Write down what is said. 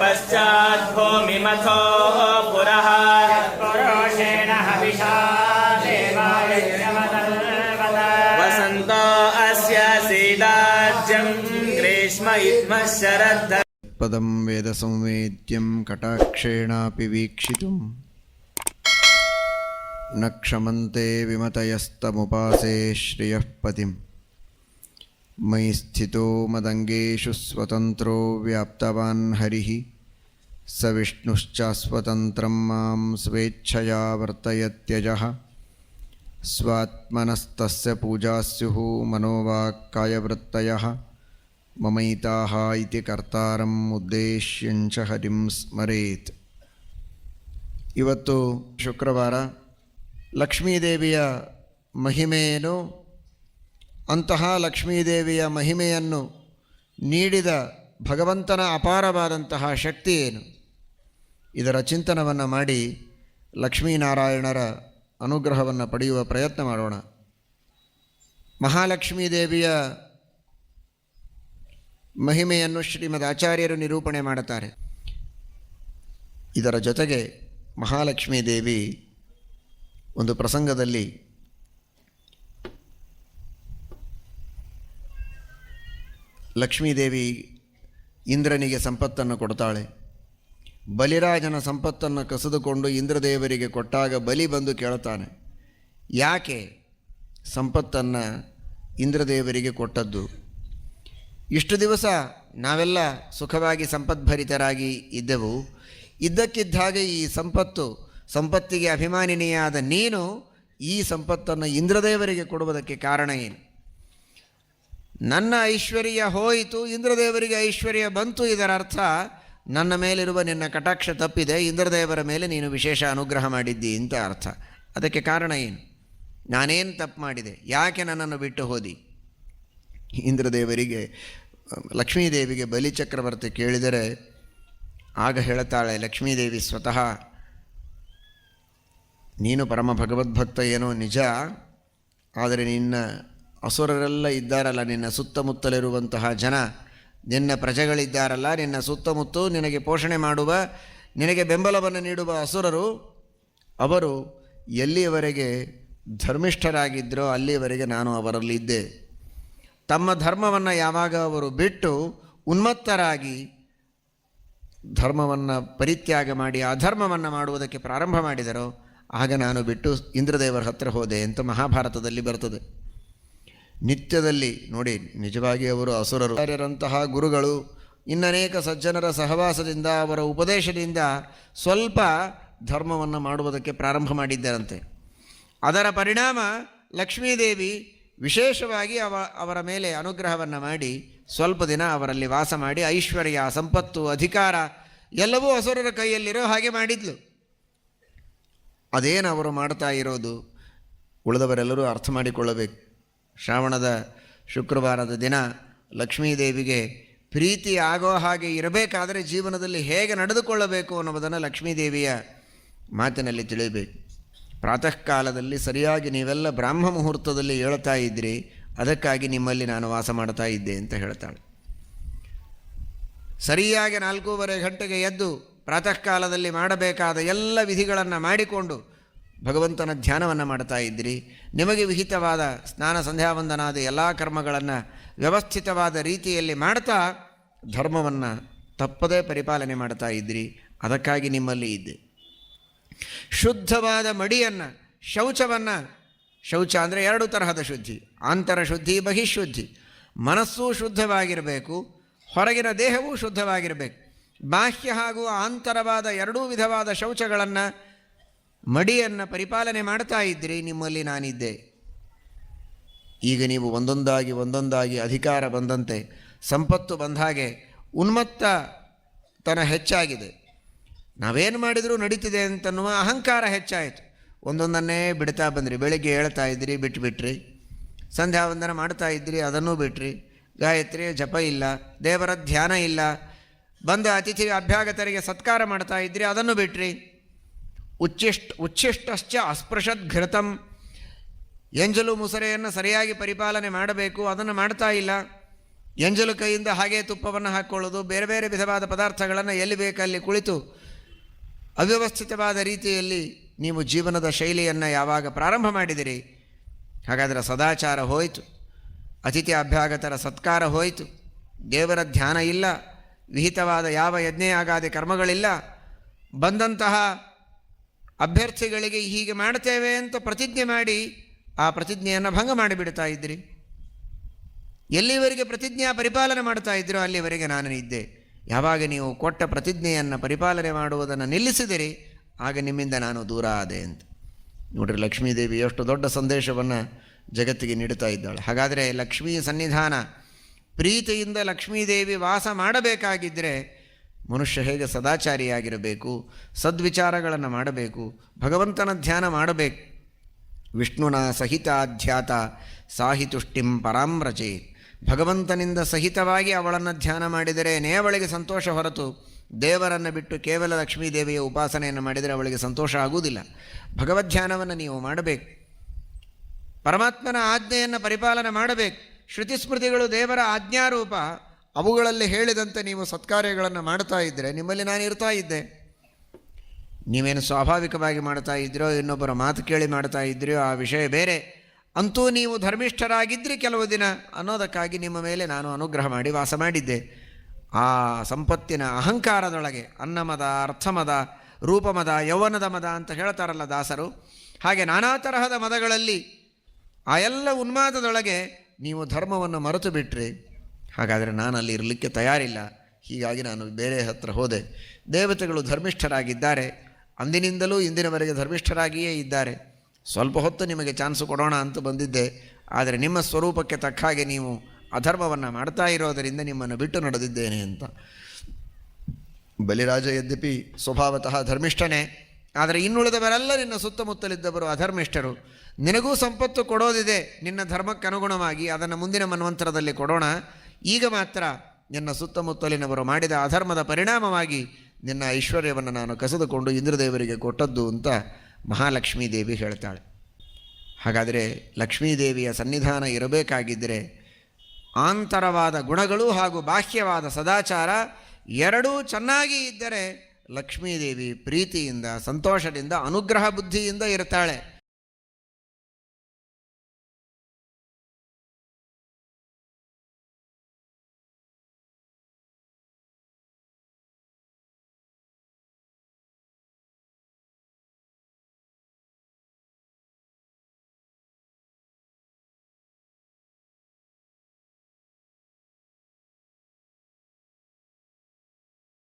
पश्चाद्भूमिमथो पुरः पुरुषेण हविषा देवायज्ञमतर्वत वसन्त अस्य सीदाज्यं ग्रीष्म इद्मः शरद्ध पदं वेदसंवेद्यं कटाक्षेणापि वीक्षितुं न क्षमन्ते विमतयस्तमुपासे श्रियः पतिं मयि स्थितो मदङ्गेषु स्वतन्त्रो व्याप्तवान् हरिः स विष्णुश्चास्वतन्त्रं मां स्वेच्छया वर्तयत्यजः स्वात्मनस्तस्य पूजा स्युः मनोवाक्कायवृत्तयः ಮಮೈತಾಹ ಇತಿ ಕರ್ತಾರಂ ಉದ್ದೇಶ್ಯಂಚ ಹರಿಂ ಸ್ಮರೇತ್ ಇವತ್ತು ಶುಕ್ರವಾರ ಲಕ್ಷ್ಮೀದೇವಿಯ ಮಹಿಮೆಯೇನು ಅಂತಹ ಲಕ್ಷ್ಮೀದೇವಿಯ ಮಹಿಮೆಯನ್ನು ನೀಡಿದ ಭಗವಂತನ ಅಪಾರವಾದಂತಹ ಶಕ್ತಿ ಏನು? ಇದರ ಚಿಂತನವನ್ನು ಮಾಡಿ ಲಕ್ಷ್ಮೀನಾರಾಯಣರ ಅನುಗ್ರಹವನ್ನು ಪಡೆಯುವ ಪ್ರಯತ್ನ ಮಾಡೋಣ. ಮಹಾಲಕ್ಷ್ಮೀ ದೇವಿಯ ಮಹಿಮೆಯನ್ನು ಶ್ರೀಮದ್ ಆಚಾರ್ಯರು ನಿರೂಪಣೆ ಮಾಡುತ್ತಾರೆ. ಇದರ ಜೊತೆಗೆ ಮಹಾಲಕ್ಷ್ಮೀ ದೇವಿ ಒಂದು ಪ್ರಸಂಗದಲ್ಲಿ ಲಕ್ಷ್ಮೀದೇವಿ ಇಂದ್ರನಿಗೆ ಸಂಪತ್ತನ್ನು ಕೊಡ್ತಾಳೆ. ಬಲಿರಾಜನ ಸಂಪತ್ತನ್ನು ಕಸಿದುಕೊಂಡು ಇಂದ್ರದೇವರಿಗೆ ಕೊಟ್ಟಾಗ ಬಲಿ ಬಂದು ಕೇಳ್ತಾನೆ ಯಾಕೆ ಸಂಪತ್ತನ್ನು ಇಂದ್ರದೇವರಿಗೆ ಕೊಟ್ಟದ್ದು? ಇಷ್ಟು ದಿವಸ ನಾವೆಲ್ಲ ಸುಖವಾಗಿ ಸಂಪದ್ಭರಿತರಾಗಿ ಇದ್ದೆವು. ಇದ್ದಕ್ಕಿದ್ದ ಹಾಗೆ ಈ ಸಂಪತ್ತು ಸಂಪತ್ತಿಗೆ ಅಭಿಮಾನಿನಿಯಾದ ನೀನು ಈ ಸಂಪತ್ತನ್ನು ಇಂದ್ರದೇವರಿಗೆ ಕೊಡುವುದಕ್ಕೆ ಕಾರಣ ಏನು? ನನ್ನ ಐಶ್ವರ್ಯ ಹೋಯಿತು, ಇಂದ್ರದೇವರಿಗೆ ಐಶ್ವರ್ಯ ಬಂತು. ಇದರ ಅರ್ಥ ನನ್ನ ಮೇಲಿರುವ ನಿನ್ನ ಕಟಾಕ್ಷ ತಪ್ಪಿದೆ, ಇಂದ್ರದೇವರ ಮೇಲೆ ನೀನು ವಿಶೇಷ ಅನುಗ್ರಹ ಮಾಡಿದ್ದಿ ಅಂತ ಅರ್ಥ. ಅದಕ್ಕೆ ಕಾರಣ ಏನು? ನಾನೇನು ತಪ್ಪು ಮಾಡಿದೆ? ಯಾಕೆ ನನ್ನನ್ನು ಬಿಟ್ಟು ಹೋದಿ? ಇಂದ್ರದೇವರಿಗೆ, ಲಕ್ಷ್ಮೀದೇವಿಗೆ ಬಲಿಚಕ್ರವರ್ತಿ ಕೇಳಿದರೆ, ಆಗ ಹೇಳುತ್ತಾಳೆ, ಲಕ್ಷ್ಮೀದೇವಿ ಸ್ವತಃ, ನೀನು ಪರಮ ಭಗವದ್ಭಕ್ತ ಏನೋ ನಿಜ, ಆದರೆ ನಿನ್ನ ಅಸುರರೆಲ್ಲ ಇದ್ದಾರಲ್ಲ, ನಿನ್ನ ಸುತ್ತಮುತ್ತಲಿರುವಂತಹ ಜನ. ನಿನ್ನ ಪ್ರಜೆಗಳಿದ್ದಾರಲ್ಲ, ನಿನ್ನ ಸುತ್ತಮುತ್ತು ನಿನಗೆ ಪೋಷಣೆ ಮಾಡುವ, ನಿನಗೆ ಬೆಂಬಲವನ್ನು ನೀಡುವ ಅಸುರರು. ಅವರು ಎಲ್ಲಿಯವರೆಗೆ ಧರ್ಮಿಷ್ಠರಾಗಿದ್ದರೋ ಅಲ್ಲಿಯವರೆಗೆ ನಾನು ಅವರಲ್ಲಿದ್ದೆ ತಮ್ಮ ಧರ್ಮವನ್ನು ಯಾವಾಗ ಅವರು ಬಿಟ್ಟು ಉನ್ಮತ್ತರಾಗಿ ಧರ್ಮವನ್ನು ಪರಿತ್ಯಾಗ ಮಾಡಿ ಅಧರ್ಮವನ್ನು ಮಾಡುವುದಕ್ಕೆ ಪ್ರಾರಂಭ ಮಾಡಿದರೋ, ಆಗ ನಾನು ಬಿಟ್ಟು ಇಂದ್ರದೇವರ ಹತ್ತಿರ ಹೋದೆ ಅಂತ ಮಹಾಭಾರತದಲ್ಲಿ ಬರ್ತದೆ. ನಿತ್ಯದಲ್ಲಿ ನೋಡಿ, ನಿಜವಾಗಿ ಅವರು ಅಸುರರು. ಆಚಾರ್ಯರಂತಹ ಗುರುಗಳು, ಇನ್ನನೇಕ ಸಜ್ಜನರ ಸಹವಾಸದಿಂದ, ಅವರ ಉಪದೇಶದಿಂದ ಸ್ವಲ್ಪ ಧರ್ಮವನ್ನು ಮಾಡುವುದಕ್ಕೆ ಪ್ರಾರಂಭ ಮಾಡಿದ್ದರಂತೆ. ಅದರ ಪರಿಣಾಮ ಲಕ್ಷ್ಮೀದೇವಿ ವಿಶೇಷವಾಗಿ ಅವ, ಅವರ ಮೇಲೆ ಅನುಗ್ರಹವನ್ನು ಮಾಡಿ, ಸ್ವಲ್ಪ ದಿನ ಅವರಲ್ಲಿ ವಾಸ ಮಾಡಿ, ಐಶ್ವರ್ಯ, ಸಂಪತ್ತು, ಅಧಿಕಾರ ಎಲ್ಲವೂ ಅಸುರರ ಕೈಯಲ್ಲಿರೋ ಹಾಗೆ ಮಾಡಿದ್ಲು. ಅದೇನು ಅವರು ಮಾಡ್ತಾ ಇರೋದು? ಉಳಿದವರೆಲ್ಲರೂ ಅರ್ಥ ಮಾಡಿಕೊಳ್ಳಬೇಕು. ಶ್ರಾವಣದ ಶುಕ್ರವಾರದ ದಿನ ಲಕ್ಷ್ಮೀದೇವಿಗೆ ಪ್ರೀತಿ ಆಗೋ ಹಾಗೆ ಇರಬೇಕಾದರೆ ಜೀವನದಲ್ಲಿ ಹೇಗೆ ನಡೆದುಕೊಳ್ಳಬೇಕು ಅನ್ನೋದನ್ನು ಲಕ್ಷ್ಮೀದೇವಿಯ ಮಾತಿನಲ್ಲಿ ತಿಳಿಯಬೇಕು. ಪ್ರಾತಃ ಕಾಲದಲ್ಲಿ ಸರಿಯಾಗಿ ನೀವೆಲ್ಲ ಬ್ರಾಹ್ಮ ಮುಹೂರ್ತದಲ್ಲಿ ಹೇಳ್ತಾ ಇದ್ರಿ, ಅದಕ್ಕಾಗಿ ನಿಮ್ಮಲ್ಲಿ ನಾನು ವಾಸ ಮಾಡ್ತಾ ಇದ್ದೆ ಅಂತ ಹೇಳ್ತಾಳೆ. ಸರಿಯಾಗಿ ನಾಲ್ಕೂವರೆ ಗಂಟೆಗೆ ಎದ್ದು ಪ್ರಾತಃ ಕಾಲದಲ್ಲಿ ಮಾಡಬೇಕಾದ ಎಲ್ಲ ವಿಧಿಗಳನ್ನು ಮಾಡಿಕೊಂಡು ಭಗವಂತನ ಧ್ಯಾನವನ್ನು ಮಾಡ್ತಾ ಇದ್ದಿರಿ. ನಿಮಗೆ ವಿಹಿತವಾದ ಸ್ನಾನ ಸಂಧ್ಯಾವಂದನಾದ ಎಲ್ಲ ಕರ್ಮಗಳನ್ನು ವ್ಯವಸ್ಥಿತವಾದ ರೀತಿಯಲ್ಲಿ ಮಾಡ್ತಾ ಧರ್ಮವನ್ನು ತಪ್ಪದೇ ಪರಿಪಾಲನೆ ಮಾಡ್ತಾ ಇದ್ದಿರಿ. ಅದಕ್ಕಾಗಿ ನಿಮ್ಮಲ್ಲಿ ಇದ್ದೆ. ಶುದ್ಧವಾದ ಮಡಿಯನ್ನು, ಶೌಚವನ್ನು, ಶೌಚ ಅಂದರೆ ಎರಡು ತರಹದ ಶುದ್ಧಿ. ಆಂತರ ಶುದ್ಧಿ, ಬಹಿಶುದ್ಧಿ. ಮನಸ್ಸೂ ಶುದ್ಧವಾಗಿರಬೇಕು, ಹೊರಗಿನ ದೇಹವೂ ಶುದ್ಧವಾಗಿರಬೇಕು. ಬಾಹ್ಯ ಹಾಗೂ ಆಂತರವಾದ ಎರಡೂ ವಿಧವಾದ ಶೌಚಗಳನ್ನು ಮಡಿಯನ್ನು ಪರಿಪಾಲನೆ ಮಾಡ್ತಾ ಇದ್ರಿ, ನಿಮ್ಮಲ್ಲಿ ನಾನಿದ್ದೆ. ಈಗ ನೀವು ಒಂದೊಂದಾಗಿ ಒಂದೊಂದಾಗಿ ಅಧಿಕಾರ ಬಂದಂತೆ, ಸಂಪತ್ತು ಬಂದ ಹಾಗೆ ಉನ್ಮತ್ತ ತನ ಹೆಚ್ಚಾಗಿದೆ. ನಾವೇನು ಮಾಡಿದರೂ ನಡೀತಿದೆ ಅಂತನ್ನುವ ಅಹಂಕಾರ ಹೆಚ್ಚಾಯಿತು. ಒಂದೊಂದನ್ನೇ ಬಿಡ್ತಾ ಬಂದ್ರಿ, ಬೆಳಿಗ್ಗೆ ಹೇಳ್ತಾ ಇದ್ರಿ ಬಿಟ್ಟುಬಿಟ್ರಿ ಸಂಧ್ಯಾ ವಂದನ ಮಾಡ್ತಾ ಇದ್ರಿ, ಅದನ್ನೂ ಬಿಟ್ರಿ. ಗಾಯತ್ರಿ, ಜಪ ಇಲ್ಲ, ದೇವರ ಧ್ಯಾನ ಇಲ್ಲ. ಬಂದ ಅತಿಥಿ ಅಭ್ಯಾಗತರಿಗೆ ಸತ್ಕಾರ ಮಾಡ್ತಾ ಇದ್ರಿ, ಅದನ್ನು ಬಿಟ್ರಿ. ಉಚ್ಚಿಷ್ಟ ಉಚ್ಛಿಷ್ಟಶ್ಚ ಅಸ್ಪೃಶದ್ ಘೃತಂ. ಎಂಜಲು ಮುಸರೆಯನ್ನು ಸರಿಯಾಗಿ ಪರಿಪಾಲನೆ ಮಾಡಬೇಕು, ಅದನ್ನು ಮಾಡ್ತಾ ಇಲ್ಲ. ಎಂಜಲು ಕೈಯಿಂದ ಹಾಗೆ ತುಪ್ಪವನ್ನು ಹಾಕ್ಕೊಳ್ಳೋದು ಬೇರೆ ಬೇರೆ ವಿಧವಾದ ಪದಾರ್ಥಗಳನ್ನು ಎಲ್ಲಿ ಬೇಕಲ್ಲಿ ಕುಳಿತು. ಅವ್ಯವಸ್ಥಿತವಾದ ರೀತಿಯಲ್ಲಿ ನೀವು ಜೀವನದ ಶೈಲಿಯನ್ನು ಯಾವಾಗ ಪ್ರಾರಂಭ ಮಾಡಿದಿರಿ? ಹಾಗಾದರೆ ಸದಾಚಾರ ಹೋಯಿತು. ಅತಿಥಿ ಅಭ್ಯಾಗತರ ಸತ್ಕಾರ ಹೋಯಿತು. ದೇವರ ಧ್ಯಾನ ಇಲ್ಲ. ವಿಹಿತವಾದ ಯಾವ ಯಜ್ಞ ಆಗಾದೆ ಕರ್ಮಗಳಿಲ್ಲ. ಬಂದಂತಹ ಅಭ್ಯರ್ಥಿಗಳಿಗೆ ಹೀಗೆ ಮಾಡ್ತೇವೆ ಅಂತ ಪ್ರತಿಜ್ಞೆ ಮಾಡಿ ಆ ಪ್ರತಿಜ್ಞೆಯನ್ನು ಭಂಗ ಮಾಡಿಬಿಡ್ತಾ ಇದ್ರಿ. ಎಲ್ಲಿವರೆಗೆ ಪ್ರತಿಜ್ಞಾ ಪರಿಪಾಲನೆ ಮಾಡ್ತಾ ಇದ್ರೋ ಅಲ್ಲಿವರೆಗೆ ನಾನು ಇದ್ದೆ. ಯಾವಾಗ ನೀವು ಕೊಟ್ಟ ಪ್ರತಿಜ್ಞೆಯನ್ನು ಪರಿಪಾಲನೆ ಮಾಡುವುದನ್ನು ನಿಲ್ಲಿಸಿದಿರಿ, ಆಗ ನಿಮ್ಮಿಂದ ನಾನು ದೂರ ಆದೆ ಅಂತ. ನೋಡ್ರಿ ಲಕ್ಷ್ಮೀದೇವಿ ಎಷ್ಟು ದೊಡ್ಡ ಸಂದೇಶವನ್ನು ಜಗತ್ತಿಗೆ ನೀಡುತ್ತಾ ಇದ್ದಾಳೆ. ಹಾಗಾದರೆ ಲಕ್ಷ್ಮೀ ಸನ್ನಿಧಾನ ಪ್ರೀತಿಯಿಂದ ಲಕ್ಷ್ಮೀದೇವಿ ವಾಸ ಮಾಡಬೇಕಾಗಿದ್ದರೆ ಮನುಷ್ಯ ಹೇಗೆ ಸದಾಚಾರಿಯಾಗಿರಬೇಕು, ಸದ್ವಿಚಾರಗಳನ್ನು ಮಾಡಬೇಕು, ಭಗವಂತನ ಧ್ಯಾನ ಮಾಡಬೇಕು. ವಿಷ್ಣುನ ಸಹಿತ ಅಧ್ಯಾತ ಸಾಹಿತುಷ್ಟಿಂ ಪರಾಮ್ರಚೆ ಭಗವಂತನಿಂದ ಸಹಿತವಾಗಿ ಅವಳನ್ನು ಧ್ಯಾನ ಮಾಡಿದರೇನೇ ಅವಳಿಗೆ ಸಂತೋಷ ಹೊರತು, ದೇವರನ್ನು ಬಿಟ್ಟು ಕೇವಲ ಲಕ್ಷ್ಮೀದೇವಿಯ ಉಪಾಸನೆಯನ್ನು ಮಾಡಿದರೆ ಅವಳಿಗೆ ಸಂತೋಷ ಆಗುವುದಿಲ್ಲ. ಭಗವದ್ಧ್ಯಾನವನ್ನು ನೀವು ಮಾಡಬೇಕು. ಪರಮಾತ್ಮನ ಆಜ್ಞೆಯನ್ನು ಪರಿಪಾಲನೆ ಮಾಡಬೇಕು. ಶ್ರುತಿಸ್ಮೃತಿಗಳು ದೇವರ ಆಜ್ಞಾರೂಪ. ಅವುಗಳಲ್ಲಿ ಹೇಳಿದಂತೆ ನೀವು ಸತ್ಕಾರ್ಯಗಳನ್ನು ಮಾಡ್ತಾ ಇದ್ದರೆ, ನಿಮ್ಮಲ್ಲಿ ನಾನು ಇರ್ತಾ ಇದ್ದೆ. ನೀವೇನು ಸ್ವಾಭಾವಿಕವಾಗಿ ಮಾಡ್ತಾ ಇದ್ರೋ, ಇನ್ನೊಬ್ಬರ ಮಾತು ಕೇಳಿ ಮಾಡ್ತಾ ಇದ್ರೋ, ಆ ವಿಷಯ ಬೇರೆ. ಅಂತೂ ನೀವು ಧರ್ಮಿಷ್ಠರಾಗಿದ್ದರೆ ಕೆಲವು ದಿನ ಅನ್ನೋದಕ್ಕಾಗಿ ನಿಮ್ಮ ಮೇಲೆ ನಾನು ಅನುಗ್ರಹ ಮಾಡಿ ವಾಸ ಮಾಡಿದ್ದೆ. ಆ ಸಂಪತ್ತಿನ ಅಹಂಕಾರದೊಳಗೆ, ಅನ್ನಮದ, ಅರ್ಥಮದ, ರೂಪಮದ, ಯೌವನದ ಮದ ಅಂತ ಹೇಳ್ತಾರಲ್ಲ ದಾಸರು. ಹಾಗೆ ನಾನಾ ತರಹದ ಮದಗಳಲ್ಲಿ ಆ ಎಲ್ಲ ಉನ್ಮಾದದೊಳಗೆ ನೀವು ಧರ್ಮವನ್ನು ಮರೆತು ಬಿಟ್ಟರೆ ಹಾಗಾದರೆ ನಾನು ಅಲ್ಲಿ ಇರಲಿಕ್ಕೆ ತಯಾರಿಲ್ಲ. ಹೀಗಾಗಿ ನಾನು ಬೇರೆ ಹತ್ರ ಹೋದೆ. ದೇವತೆಗಳು ಧರ್ಮಿಷ್ಠರಾಗಿದ್ದಾರೆ. ಅಂದಿನಿಂದಲೂ ಇಂದಿನವರೆಗೆ ಧರ್ಮಿಷ್ಠರಾಗಿಯೇ ಇದ್ದಾರೆ. ಸ್ವಲ್ಪ ಹೊತ್ತು ನಿಮಗೆ ಚಾನ್ಸ್ ಕೊಡೋಣ ಅಂತ ಬಂದಿದ್ದೆ. ಆದರೆ ನಿಮ್ಮ ಸ್ವರೂಪಕ್ಕೆ ತಕ್ಕ ಹಾಗೆ ನೀವು ಅಧರ್ಮವನ್ನು ಮಾಡ್ತಾ ಇರೋದರಿಂದ ನಿಮ್ಮನ್ನು ಬಿಟ್ಟು ನಡೆದಿದ್ದೇನೆ ಅಂತ. ಬಲಿರಾಜ ಯದ್ಯಪಿ ಸ್ವಭಾವತಃ ಧರ್ಮಿಷ್ಠನೇ. ಆದರೆ ಇನ್ನುಳಿದವರೆಲ್ಲ ನಿನ್ನ ಸುತ್ತಮುತ್ತಲಿದ್ದವರು ಅಧರ್ಮಿಷ್ಠರು. ನಿನಗೂ ಸಂಪತ್ತು ಕೊಡೋದಿದೆ. ನಿನ್ನ ಧರ್ಮಕ್ಕೆ ಅನುಗುಣವಾಗಿ ಅದನ್ನು ಮುಂದಿನ ಮನ್ವಂತರದಲ್ಲಿ ಕೊಡೋಣ. ಈಗ ಮಾತ್ರ ನಿನ್ನ ಸುತ್ತಮುತ್ತಲಿನವರು ಮಾಡಿದ ಅಧರ್ಮದ ಪರಿಣಾಮವಾಗಿ ನಿನ್ನ ಐಶ್ವರ್ಯವನ್ನು ನಾನು ಕಸಿದುಕೊಂಡು ಇಂದ್ರದೇವರಿಗೆ ಕೊಟ್ಟದ್ದು ಅಂತ ಮಹಾಲಕ್ಷ್ಮೀ ದೇವಿ ಹೇಳ್ತಾಳೆ. ಹಾಗಾದರೆ ಲಕ್ಷ್ಮೀದೇವಿಯ ಸನ್ನಿಧಾನ ಇರಬೇಕಾಗಿದ್ದರೆ ಆಂತರವಾದ ಗುಣಗಳು ಹಾಗೂ ಬಾಹ್ಯವಾದ ಸದಾಚಾರ ಎರಡೂ ಚೆನ್ನಾಗಿ ಇದ್ದರೆ ಲಕ್ಷ್ಮೀದೇವಿ ಪ್ರೀತಿಯಿಂದ, ಸಂತೋಷದಿಂದ, ಅನುಗ್ರಹ ಬುದ್ಧಿಯಿಂದ ಇರ್ತಾಳೆ.